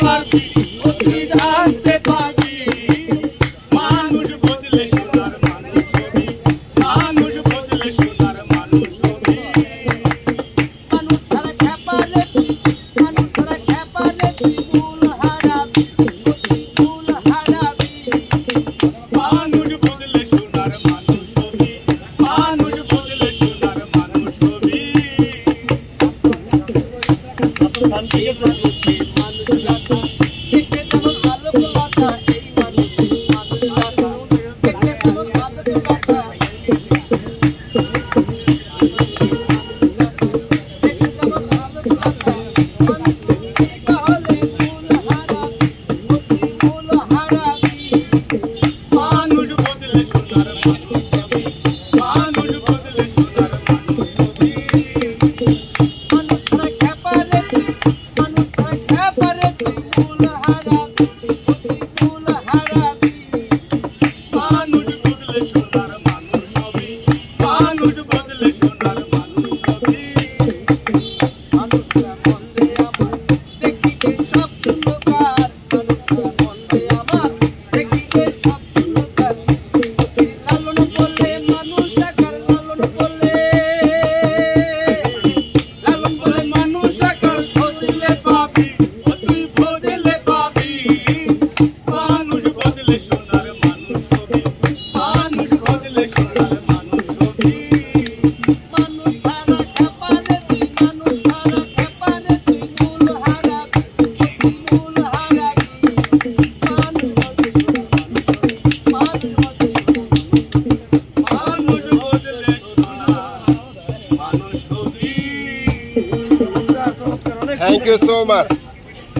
পারবি অতি জানতে পারবি মানুষ বদলে সোনার মানুষ হবি মানুষ বদলে সোনার মানুষ হবি মানুষ ছাড়া খ্যাপা নেবি মানুষ ছাড়া খ্যাপা নেবি ভুল হারাবি ভুল হারাবি। মানুষ বদলে সোনার মানুষ হবি মানুষ বদলে সোনার মানুষ হবি Thank you. হারাবি Thank you so much.